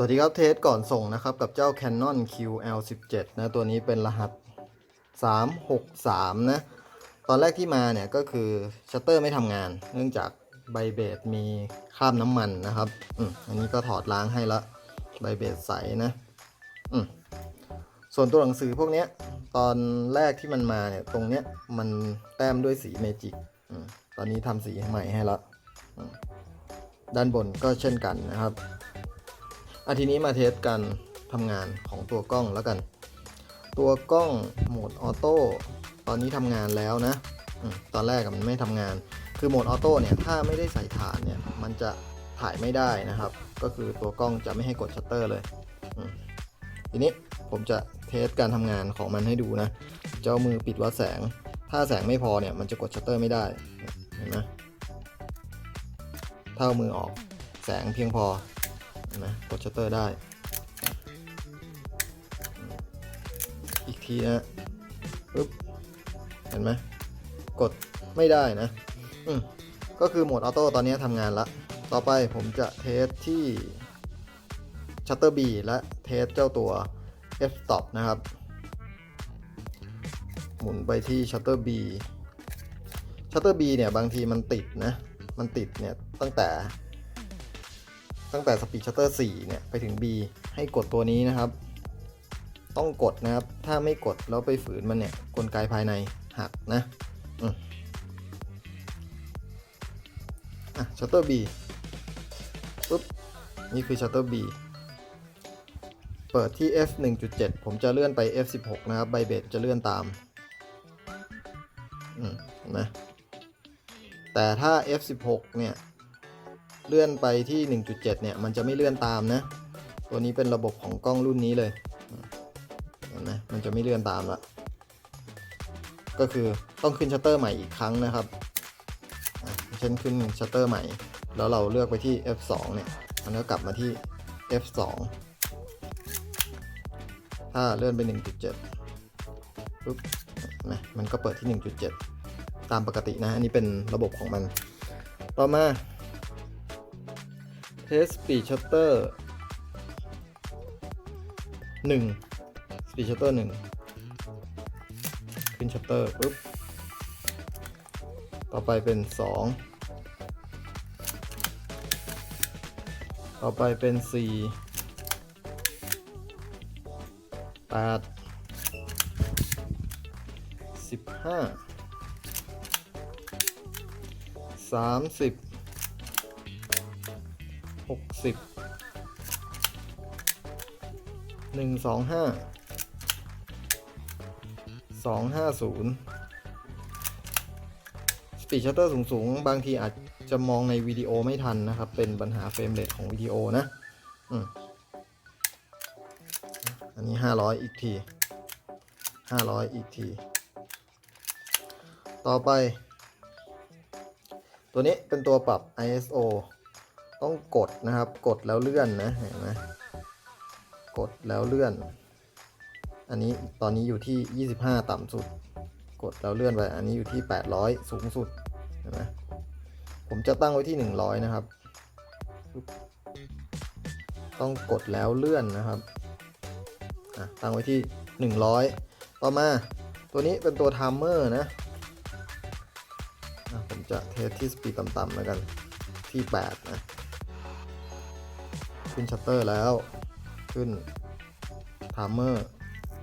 สวัสดีครับเทสก่อนส่งนะครับ กับเจ้า Canon QL17 นะตัวนี้เป็นรหัส 363 นะ ตอนแรกที่มาเนี่ยก็คือชัตเตอร์ไม่ทำงาน เนื่องจากใบเบสมีคราบน้ำมันนะครับอืมอันนี้ก็ถอดล้างให้ละใบเบสใสนะอืมส่วนตัวหนังสือพวกเนี้ยตอนแรกที่มันมาเนี่ยตรงเนี้ยมันแต้มด้วยสีเมจิกอืมตอนนี้ทำสีใหม่ให้ละอืมด้านบนก็เช่นกันนะครับ อาทีนี้มาเทสการทำงานของตัวกล้องแล้วกัน ตัวกล้องโหมดออโต้ตอนนี้ทำงานแล้วนะตอนแรกมันไม่ทำงาน คือโหมดออโต้เนี่ยถ้าไม่ได้ใส่ฐานเนี่ยมันจะถ่ายไม่ได้นะครับ ก็คือตัวกล้องจะไม่ให้กดชัตเตอร์เลยทีนี้ผมจะเทสการทำงานของมันให้ดูนะ เจ้ามือปิดวัดแสง ถ้าแสงไม่พอเนี่ยมันจะกดชัตเตอร์ไม่ได้เห็นไหมถ้าเอามือออกแสงเพียงพอ เห็นไหมกดชัตเตอร์ได้ อีกทีนะปึ๊บเห็นไหมกดไม่ได้นะอืมก็คือโหมดออโต้ตอนนี้ทำงานละ ต่อไปผมจะเทสที่ Shutter B และเทสเจ้าตัว f stop นะครับ หมุนไปที่ Shutter B Shutter B เนี่ยบางทีมันติดนะ มันติดเนี่ยตั้งแต่ ตั้งแต่ Speed Shutter 4 เนี่ย ไปถึง B ให้กดตัวนี้นะครับ ต้องกดนะครับ ถ้าไม่กดแล้วไปฝืนมันเนี่ย กลไกภายในหักนะอืมอะ Shutter B ปุ๊บ นี่คือ Shutter B เปิดที่ f 1.7 ผมจะเลื่อนไป f 16นะครับไบเบดจะเลื่อนตาม อืมนไหมแต่ถ้า f 16เนี่ย เลื่อนไปที่ 1.7 เนี่ย มันจะไม่เลื่อนตามนะ ตัวนี้เป็นระบบของกล้องรุ่นนี้เลยเห็นไหมมันจะไม่เลื่อนตามละก็คือต้องขึ้นชัตเตอร์ใหม่อีกครั้งนะครับอะเช่นขึ้นชัตเตอร์ใหม่ แล้วเราเลือกไปที่ f2 เนี่ยมันก็กลับมาที่ f2 ถ้าเลื่อนไป 1.7ปุ๊บเห็นไหมมันก็เปิดที่ 1.7 ตามปกตินะ อันนี้เป็นระบบของมัน ต่อมา Test Speed Shutter 1 Speed Shutter 1ขึ้น Shutter ปุ๊บ ต่อไปเป็น2ต่อไปเป็น4 8 15 30ห กสิบหนึ่งสองห้าสองห้าศูนย์สปีดชัตเตอร์สูงๆ บางทีอาจจะมองในวิดีโอไม่ทันนะครับ เป็นปัญหาเฟรมเรทของวิดีโอนะอันนี้ห้าร้อยอีกทีห้าร้อยอีกที ต่อไป ตัวนี้เป็นตัวปรับ ISO ต้องกดนะครับ กดแล้วเลื่อนนะเห็นไหมกดแล้วเลื่อน อันนี้ตอนนี้อยู่ที่ 25 ต่ำสุด กดแล้วเลื่อนไป อันนี้อยู่ที่ 800 สูงสุดเห็นไหมผมจะตั้งไว้ที่ 100 นะครับ ต้องกดแล้วเลื่อนนะครับตั้งไว้ที่ 100 ต่อมา ตัวนี้เป็นตัวไทม์เมอร์นะอะผมจะเทสที่สปีดต่ำๆแล้วกันที่ 8 นะ ขึ้นชัตเตอร์แล้ว ขึ้นไทม์เมอร์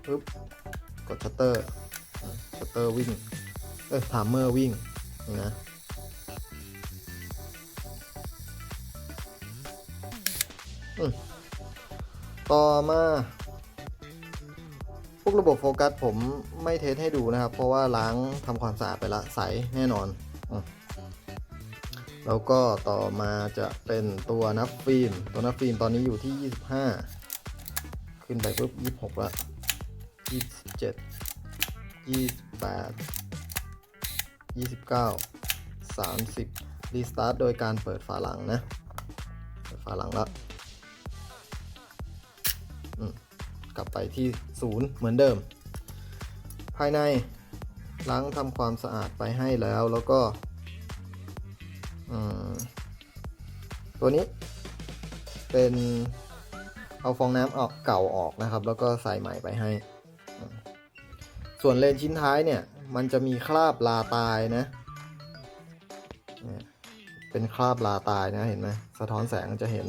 ปึ๊บกดชัตเตอร์ชัตเตอร์วิ่งเอ้ยไทม์เมอร์วิ่งนะต่อมา พวกระบบโฟกัสผมไม่เทสให้ดูนะครับ เพราะว่าล้างทำความสะอาดไปละใสแน่นอนอ แล้วก็ต่อมาจะเป็นตัวนับฟิล์มตัวนับฟิล์มตอนนี้อยู่ที่ 25 ขึ้นไปปุ๊บ 26 ละ 27 28 29 30 รีสตาร์ทโดยการเปิดฝาหลังนะ เปิดฝาหลังละกลับไปที่ 0 เหมือนเดิม ภายในล้างทำความสะอาดไปให้แล้วแล้วก็ ตัวนี้เป็นเอาฟองน้ำออกเก่าออกนะครับ แล้วก็ใส่ใหม่ไปให้ ส่วนเลนชิ้นท้ายเนี่ย มันจะมีคราบลาตายนะ เป็นคราบลาตายนะเห็นไหมสะท้อนแสงจะเห็น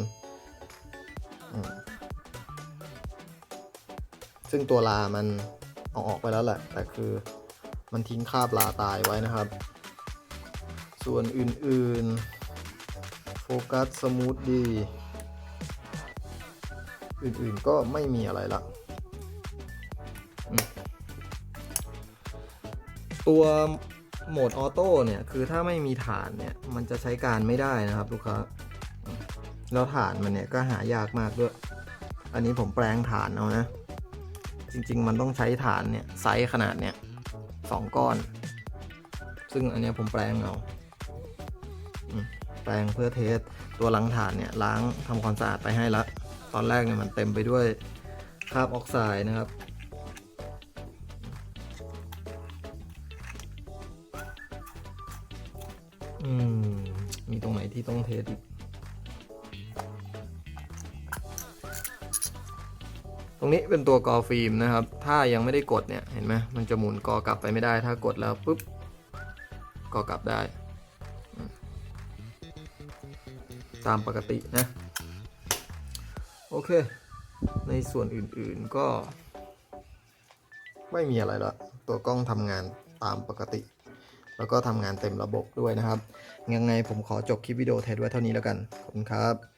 ซึ่งตัวลามันเอาออกไปแล้วแหละ แต่คือมันทิ้งคราบลาตายไว้นะครับ ส่วนอื่นๆ โฟกัสสมูทดี อื่นๆก็ไม่มีอะไรละตัวโหมดออโต้เนี่ย คือถ้าไม่มีฐานเนี่ย มันจะใช้การไม่ได้นะครับลูกค้า แล้วฐานมันเนี่ยก็หายากมากด้วย อันนี้ผมแปลงฐานเอานะ จริง ๆ มันต้องใช้ฐานเนี่ยไซส์ขนาดเนี่ยสองก้อน ซึ่งอันนี้ผมแปลงเอา แปลงเพื่อเทสตัวล้างฐานเนี่ยล้างทำความสะอาดไปให้ละตอนแรกเนี่ยมันเต็มไปด้วยคราบออกไซด์นะครับ อืม มีตรงไหนที่ต้องเทสอีก ตรงนี้เป็นตัวกอฟิล์มนะครับ ถ้ายังไม่ได้กดเนี่ย เห็นไหมมันจะหมุนกอกลับไปไม่ได้ ถ้ากดแล้วปุ๊บ กอกลับได้ ตามปกตินะ โอเค ในส่วนอื่นๆก็ ไม่มีอะไรละตัวกล้องทำงานตามปกติ แล้วก็ทำงานเต็มระบบด้วยนะครับ ยังไงผมขอจบคลิปวิดีโอเทสไว้เท่านี้แล้วกัน ขอบคุณครับ